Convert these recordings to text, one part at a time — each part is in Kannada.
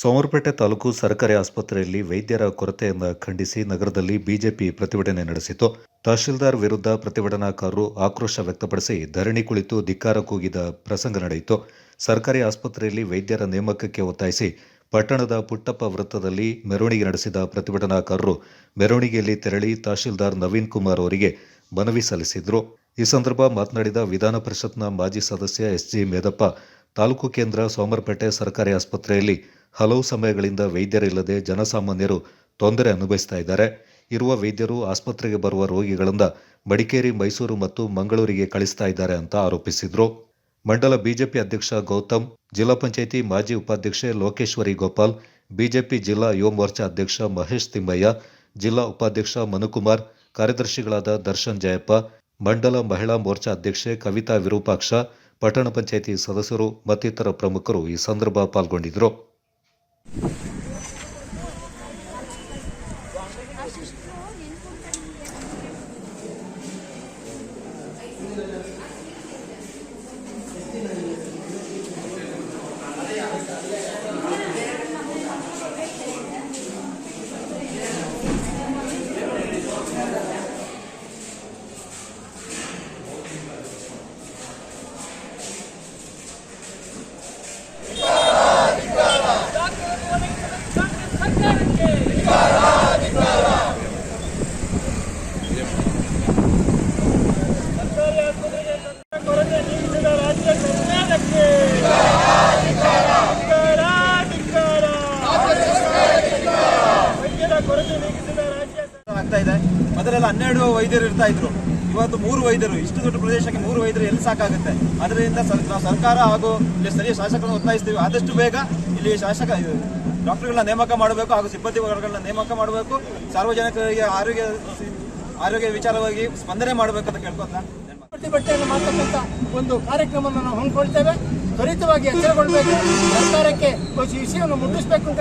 ಸೋಮವಾರಪೇಟೆ ತಾಲೂಕು ಸರ್ಕಾರಿ ಆಸ್ಪತ್ರೆಯಲ್ಲಿ ವೈದ್ಯರ ಕೊರತೆಯನ್ನು ಖಂಡಿಸಿ ನಗರದಲ್ಲಿ ಬಿಜೆಪಿ ಪ್ರತಿಭಟನೆ ನಡೆಸಿತು ತಹಶೀಲ್ದಾರ್ ವಿರುದ್ಧ ಪ್ರತಿಭಟನಾಕಾರರು ಆಕ್ರೋಶ ವ್ಯಕ್ತಪಡಿಸಿ ಧರಣಿ ಕುಳಿತು ಧಿಕ್ಕಾರ ಕೂಗಿದ ಪ್ರಸಂಗ ನಡೆಯಿತು. ಸರ್ಕಾರಿ ಆಸ್ಪತ್ರೆಯಲ್ಲಿ ವೈದ್ಯರ ನೇಮಕಕ್ಕೆ ಒತ್ತಾಯಿಸಿ ಪಟ್ಟಣದ ಪುಟ್ಟಪ್ಪ ವೃತ್ತದಲ್ಲಿ ಮೆರವಣಿಗೆ ನಡೆಸಿದ ಪ್ರತಿಭಟನಾಕಾರರು ಮೆರವಣಿಗೆಯಲ್ಲಿ ತೆರಳಿ ತಹಶೀಲ್ದಾರ್ ನವೀನ್ ಕುಮಾರ್ ಅವರಿಗೆ ಮನವಿ ಸಲ್ಲಿಸಿದರು. ಈ ಸಂದರ್ಭ ಮಾತನಾಡಿದ ವಿಧಾನ ಪರಿಷತ್ನ ಮಾಜಿ ಸದಸ್ಯ ಎಸ್ಜಿ ಮೇದಪ್ಪ ತಾಲೂಕು ಕೇಂದ್ರ ಸೋಮರಪೇಟೆ ಸರ್ಕಾರಿ ಆಸ್ಪತ್ರೆಯಲ್ಲಿ ಹಲವು ಸಮಯಗಳಿಂದ ವೈದ್ಯರಿಲ್ಲದೆ ಜನಸಾಮಾನ್ಯರು ತೊಂದರೆ ಅನುಭವಿಸ್ತಾ ಇದ್ದಾರೆ. ಇರುವ ವೈದ್ಯರು ಆಸ್ಪತ್ರೆಗೆ ಬರುವ ರೋಗಿಗಳಿಂದ ಮಡಿಕೇರಿ, ಮೈಸೂರು ಮತ್ತು ಮಂಗಳೂರಿಗೆ ಕಳಿಸ್ತಾ ಇದ್ದಾರೆ ಅಂತ ಆರೋಪಿಸಿದರು. ಮಂಡಲ ಬಿಜೆಪಿ ಅಧ್ಯಕ್ಷ ಗೌತಮ್, ಜಿಲ್ಲಾ ಪಂಚಾಯಿತಿ ಮಾಜಿ ಉಪಾಧ್ಯಕ್ಷೆ ಲೋಕೇಶ್ವರಿ ಗೋಪಾಲ್, ಬಿಜೆಪಿ ಜಿಲ್ಲಾ ಯುವ ಮೋರ್ಚಾ ಅಧ್ಯಕ್ಷ ಮಹೇಶ್ ತಿಮ್ಮಯ್ಯ, ಜಿಲ್ಲಾ ಉಪಾಧ್ಯಕ್ಷ ಮನುಕುಮಾರ್, ಕಾರ್ಯದರ್ಶಿಗಳಾದ ದರ್ಶನ್ ಜಯಪ್ಪ, ಮಂಡಲ ಮಹಿಳಾ ಮೋರ್ಚಾ ಅಧ್ಯಕ್ಷೆ ಕವಿತಾ ವಿರೂಪಾಕ್ಷ ಪಟ್ಟಣ ಪಂಚಾಯಿತಿ ಸದಸ್ಯರು ಮತ್ತಿತರ ಪ್ರಮುಖರು ಈ ಸಂದರ್ಭ ಪಾಲ್ಗೊಂಡಿದ್ದರು. ಕೊರತೆ ನೀಗಿಸಿದ ರಾಜ್ಯ ಸರ್ಕಾರಕ್ಕೆ ಧಿಕ್ಕಾರ, ಧಿಕ್ಕಾರ. ವೈದ್ಯರ ಕೊರತೆ ನೀಗಿಸಿದ ರಾಜ್ಯ ಸರ್ಕಾರ ಆಗ್ತಾ ಇದೆ ಮೊದಲೆಲ್ಲ ಹನ್ನೆರಡು ವೈದ್ಯರು ಇರ್ತಾ ಇದ್ರು. ಇವತ್ತು ಮೂರು ವೈದ್ಯರು, ಇಷ್ಟು ದೊಡ್ಡ ಪ್ರದೇಶಕ್ಕೆ ಮೂರು ವೈದ್ಯರು ಎಲ್ಲಿ ಸಾಕಾಗುತ್ತೆ? ಅದರಿಂದ ಸರ್- ಸರ್ಕಾರ ಹಾಗೂ ಇಲ್ಲಿ ಸ್ಥಳೀಯ ಶಾಸಕರನ್ನು ಒತ್ತಾಯಿಸ್ತೀವಿ. ಆದಷ್ಟು ಬೇಗ ಇಲ್ಲಿ ಶಾಸಕ ಡಾಕ್ಟರ್ಗಳನ್ನ ನೇಮಕ ಮಾಡಬೇಕು ಹಾಗೂ ಸಿಬ್ಬಂದಿ ವರ್ಗಗಳನ್ನ ನೇಮಕ ಮಾಡಬೇಕು. ಸಾರ್ವಜನಿಕರಿಗೆ ಆರೋಗ್ಯ ಆರೋಗ್ಯ ವಿಚಾರವಾಗಿ ಸ್ಪಂದನೆ ಮಾಡಬೇಕು ಅಂತ ಕೇಳ್ಕೊತಾ ಪ್ರತಿಭಟನೆಯನ್ನು ಮಾಡ್ತಕ್ಕಂಥ ಒಂದು ಕಾರ್ಯಕ್ರಮವನ್ನು ನಾವು ಹಮ್ಮಿಕೊಳ್ತೇವೆ. ತ್ವರಿತವಾಗಿ ಎಚ್ಚರಗೊಳ್ಳಬೇಕು ಸರ್ಕಾರಕ್ಕೆ ಈ ವಿಷಯವನ್ನು ಮುಟ್ಟಿಸ್ಬೇಕು ಅಂತ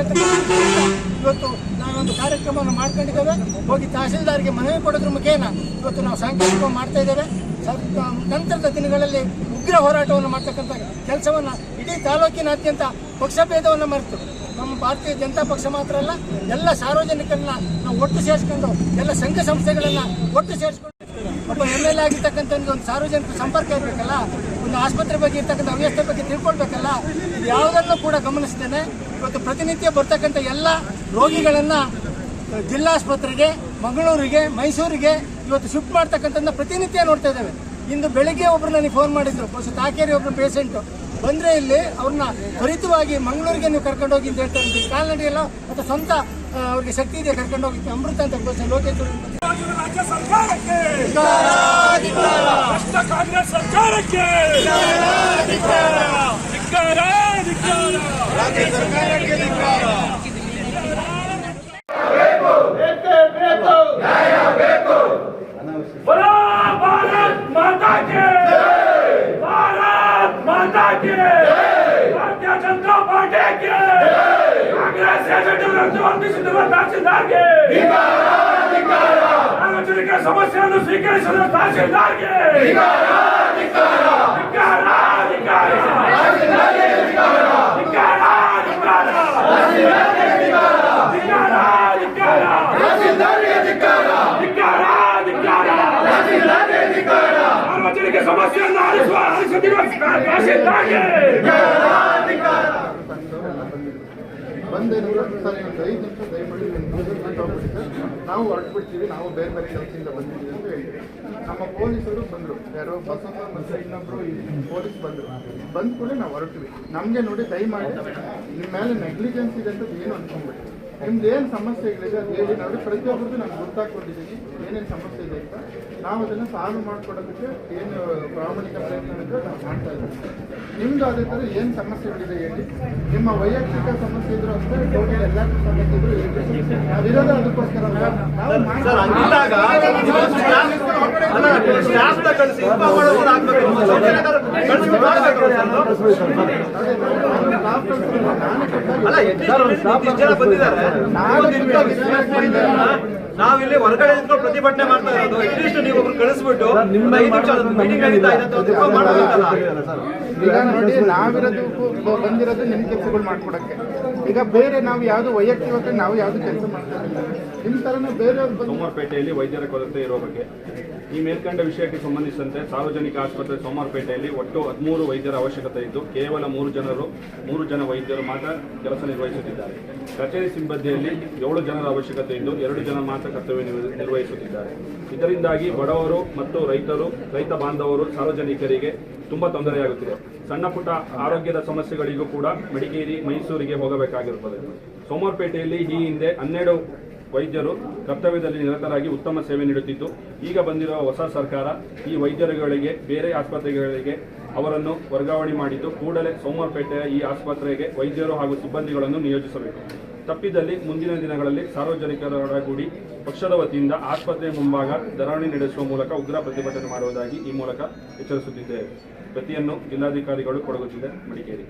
ಇವತ್ತು ನಾವೊಂದು ಕಾರ್ಯಕ್ರಮವನ್ನು ಮಾಡ್ಕೊಂಡಿದ್ದೇವೆ. ಹೋಗಿ ತಹಸೀಲ್ದಾರ್ಗೆ ಮನವಿ ಕೊಡೋದ್ರ ಮುಖೇನ ಇವತ್ತು ನಾವು ಸಾಂಕೇತಿಕ ಮಾಡ್ತಾ ಇದ್ದೇವೆ. ನಂತರದ ದಿನಗಳಲ್ಲಿ ಉಗ್ರ ಹೋರಾಟವನ್ನು ಮಾಡ್ತಕ್ಕಂಥ ಕೆಲಸವನ್ನು ಇಡೀ ತಾಲೂಕಿನಾದ್ಯಂತ ಪಕ್ಷಭೇದವನ್ನು ಮರೆತು ನಮ್ಮ ಭಾರತೀಯ ಜನತಾ ಪಕ್ಷ ಮಾತ್ರ ಅಲ್ಲ, ಎಲ್ಲ ಸಾರ್ವಜನಿಕರನ್ನ ನಾವು ಒಟ್ಟು ಸೇರಿಸ್ಕೊಂಡು, ಎಲ್ಲ ಸಂಘ ಸಂಸ್ಥೆಗಳನ್ನ ಒಟ್ಟು ಸೇರಿಸ್ಕೊಂಡು ಒಬ್ಬ ಎಂ ಎಲ್ ಎ ಆಗಿರ್ತಕ್ಕಂಥ ಒಂದು ಸಾರ್ವಜನಿಕ ಸಂಪರ್ಕ ಇರಬೇಕಲ್ಲ, ಒಂದು ಆಸ್ಪತ್ರೆ ಬಗ್ಗೆ ಇರ್ತಕ್ಕಂಥ ಅವ್ಯವಸ್ಥೆ ಬಗ್ಗೆ ತಿಳ್ಕೊಳ್ಬೇಕಲ್ಲ ಯಾವುದನ್ನು ಕೂಡ ಗಮನಿಸ್ತೇನೆ ಇವತ್ತು ಪ್ರತಿನಿತ್ಯ ಬರ್ತಕ್ಕಂಥ ಎಲ್ಲ ರೋಗಿಗಳನ್ನು ಜಿಲ್ಲಾಸ್ಪತ್ರೆಗೆ, ಮಂಗಳೂರಿಗೆ, ಮೈಸೂರಿಗೆ ಇವತ್ತು ಶಿಫ್ಟ್ ಮಾಡ್ತಕ್ಕಂಥದ್ದನ್ನ ಪ್ರತಿನಿತ್ಯ ನೋಡ್ತಾ ಇದ್ದೇವೆ. ಇಂದು ಬೆಳಿಗ್ಗೆ ಒಬ್ರು ನನಗೆ ಫೋನ್ ಮಾಡಿದ್ರು ಬಸ್ಸು ತಾಕೇರಿ ಒಬ್ರು ಪೇಷಂಟು ಬಂದ್ರೆ ಇಲ್ಲಿ ಅವ್ರನ್ನ ತ್ವರಿತವಾಗಿ ಮಂಗಳೂರಿಗೆ ನೀವು ಕರ್ಕೊಂಡು ಹೋಗಿ ಅಂತ ಹೇಳ್ತಾರೆ. ಕಾಲ್ನಡಿಯಲ್ಲ ಅಥವಾ ಸ್ವಂತ ಅವ್ರಿಗೆ ಶಕ್ತಿ ಇದೆ ಕರ್ಕೊಂಡು ಹೋಗಿ ಅಮೃತ ಅಂತ ಲೋಕೇಶ್ವರಿ ರಾಜ್ಯ ಸರ್ಕಾರಕ್ಕೆ. ಕಷ್ಟ ಕಾಂಗ್ರೆಸ್ ಸರ್ಕಾರಕ್ಕೆ. ಧಿಕ್ಕಾರ ಧಿಕ್ಕಾರ. ರಾಜ್ಯ ಸರ್ಕಾರಕ್ಕೆ ಧಿಕ್ಕಾರ ಭಾರತೀಯ ಜನತಾ ಪಾರ್ಟಿಗೆ. ಕಾಂಗ್ರೆಸ್ ಸಾರ್ವಜನಿಕ ಸಮಸ್ಯೆಯನ್ನು ಸ್ವೀಕರಿಸಿದ ತಹಸೀಲ್ದಾರ್ಗೆ. ಸಾರ್ವಜನಿಕ ಸಮಸ್ಯೆಯನ್ನು ಆಲಿಸುವ ಆಲಿಸುತ್ತಿರುವ ತಹಸೀಲ್ದಾರ್ಗೆ ಬಂದೇನಂದ್ರೆ ಸರ್ ಒಂದು ಐದು ನಿಮಿಷ ದಯಮಾಡಿ ಹೋಗ್ಬಿಡಿ ಸರ್. ನಾವು ಹೊರಟ್ಬಿಡ್ತೀವಿ, ನಾವು ಬೇರೆ ಬೇರೆ ಕೆಲಸದಿಂದ ಬಂದಿದ್ದೀವಿ ಅಂತ ಹೇಳಿದ್ವಿ ನಮ್ಮ ಪೊಲೀಸರು ಬಂದರು. ಯಾರೋ ಬಸಪ್ಪ ಮತ್ತು ಇನ್ನೊಬ್ಬರು ಪೊಲೀಸ್ ಬಂದರು. ಬಂದ ಕೂಡ ನಾವು ಹೊರಟ್ವಿ. ನಮಗೆ ನೋಡಿ ದಯಮಾಡಿ, ನಿಮ್ಮ ಮೇಲೆ ನೆಗ್ಲಿಜೆನ್ಸ್ ಇದೆ ಅಂತ ಏನು ಅನ್ಕೊಂಡ್ಬಿಡಿ. ನಿಮ್ದು ಏನು ಸಮಸ್ಯೆಗಳಿದೆ ಅದು ಹೇಳಿ ನೋಡಿ ಪ್ರತಿಯೊಬ್ಬರದ್ದು ನಾನು ಗೊತ್ತಾಕೊಂಡಿದ್ದೀನಿ ಏನೇನು ಸಮಸ್ಯೆ ಇದೆ ಅಂತ ನಾವು ಅದನ್ನು ಸಾಲ್ವ್ ಮಾಡ್ಕೊಡೋದಕ್ಕೆ ಏನು ಪ್ರಾಮಾಣಿಕ ಪ್ರಯತ್ನ ಇದ್ರೆ ನಾವು ಮಾಡ್ತಾ ಇದ್ದೀವಿ ನಿಮ್ದು ಅದೇ ಥರ ಏನು ಸಮಸ್ಯೆಗಳಿದೆ ಹೇಳಿ ನಿಮ್ಮ ವೈಯಕ್ತಿಕ ಸಮಸ್ಯೆ ಇದ್ರು ಅಷ್ಟೇ ಟೋಟಲ್ ಎಲ್ಲ ಸಮಸ್ಯೆ ಇದ್ರು ಹೇಳಿ ನಾವಿರೋದು ಅದಕ್ಕೋಸ್ಕರ ಅಲ್ವಾ? ನಾವು ಮಾಡ್ತಾ ಅಲ್ಲ ಎಷ್ಟೆಷ್ಟು ನಾವಿಲ್ಲಿ ಹೊರಗಡೆ ನಿಂತ್ಕೊಂಡು ಪ್ರತಿಭಟನೆ ಮಾಡ್ತಾ ಇರೋದು. ಅಟ್ಲೀಸ್ಟ್ ನೀವು ಒಬ್ರು ಕಳಿಸ್ಬಿಟ್ಟು ಒಂದು ಐದು ನಿಮಿಷ ಮೀಟಿಂಗ್ ನಡೀತಾ ಇದೆ ಈಗ ನೋಡಿ ಬಂದಿರೋದು ನಿಮ್ಮ ಕೆಲಸಗಳು ಮಾಡ್ಕೊಡಕ್ಕೆ. ಈಗ ಬೇರೆ ನಾವು ಯಾವುದು ವೈಯಕ್ತಿಕ ನಾವು ಯಾವುದು ಕೆಲಸ ಮಾಡ್ತಾ ಇಲ್ಲ ನಿಮ್ಮ ಥರನೇ ಸೋಮವಾರಪೇಟೆಯಲ್ಲಿ ವೈದ್ಯರ ಕೊರತೆ ಇರುವ ಈ ಮೇಲ್ಕಂಡ ವಿಷಯಕ್ಕೆ ಸಂಬಂಧಿಸಿದಂತೆ ಸಾರ್ವಜನಿಕ ಆಸ್ಪತ್ರೆ ಸೋಮವಾರಪೇಟೆಯಲ್ಲಿ ಒಟ್ಟು ಹದಿಮೂರು ವೈದ್ಯರ ಅವಶ್ಯಕತೆ ಇದ್ದು ಕೇವಲ ಮೂರು ಜನರು ಮೂರು ಜನ ವೈದ್ಯರು ಮಾತ್ರ ಕೆಲಸ ನಿರ್ವಹಿಸುತ್ತಿದ್ದಾರೆ. ಕಚೇರಿ ಸಿಬ್ಬಂದಿಯಲ್ಲಿ ಏಳು ಜನರ ಅವಶ್ಯಕತೆ ಇದ್ದು ಎರಡು ಜನ ಮಾತ್ರ ಕರ್ತವ್ಯ ನಿರ್ವಹಿಸುತ್ತಿದ್ದಾರೆ. ಇದರಿಂದಾಗಿ ಬಡವರು ಮತ್ತು ರೈತರು, ರೈತ ಬಾಂಧವರು, ಸಾರ್ವಜನಿಕರಿಗೆ ತುಂಬಾ ತೊಂದರೆಯಾಗುತ್ತಿದೆ. ಸಣ್ಣ ಪುಟ್ಟ ಆರೋಗ್ಯದ ಸಮಸ್ಯೆಗಳಿಗೂ ಕೂಡ ಮಡಿಕೇರಿ, ಮೈಸೂರಿಗೆ ಹೋಗಬೇಕಾಗಿರುತ್ತದೆ. ಸೋಮವಾರಪೇಟೆಯಲ್ಲಿ ಈ ಹಿಂದೆ ಹನ್ನೆರಡು ವೈದ್ಯರು ಕರ್ತವ್ಯದಲ್ಲಿ ನಿರತರಾಗಿ ಉತ್ತಮ ಸೇವೆ ನೀಡುತ್ತಿದ್ದು, ಈಗ ಬಂದಿರುವ ಹೊಸ ಸರ್ಕಾರ ಈ ವೈದ್ಯರುಗಳಿಗೆ, ಬೇರೆ ಆಸ್ಪತ್ರೆಗಳಿಗೆ ಅವರನ್ನು ವರ್ಗಾವಣೆ ಮಾಡಿದ್ದು, ಕೂಡಲೇ ಸೋಮವಾರಪೇಟೆಯ ಈ ಆಸ್ಪತ್ರೆಗೆ ವೈದ್ಯರು ಹಾಗೂ ಸಿಬ್ಬಂದಿಗಳನ್ನು ನಿಯೋಜಿಸಬೇಕು. ತಪ್ಪಿದಲ್ಲಿ ಮುಂದಿನ ದಿನಗಳಲ್ಲಿ ಸಾರ್ವಜನಿಕರೊಡಗೂಡಿ ಪಕ್ಷದ ವತಿಯಿಂದ ಆಸ್ಪತ್ರೆ ಮುಂಭಾಗ ಧರಣಿ ನಡೆಸುವ ಮೂಲಕ ಉಗ್ರ ಪ್ರತಿಭಟನೆ ಮಾಡುವುದಾಗಿ ಈ ಮೂಲಕ ಎಚ್ಚರಿಸುತ್ತಿದ್ದೇವೆ ಪ್ರತಿಯನ್ನು ಜಿಲ್ಲಾಧಿಕಾರಿಗಳು ಕೊಡಗುತ್ತಿದೆ, ಮಡಿಕೇರಿ.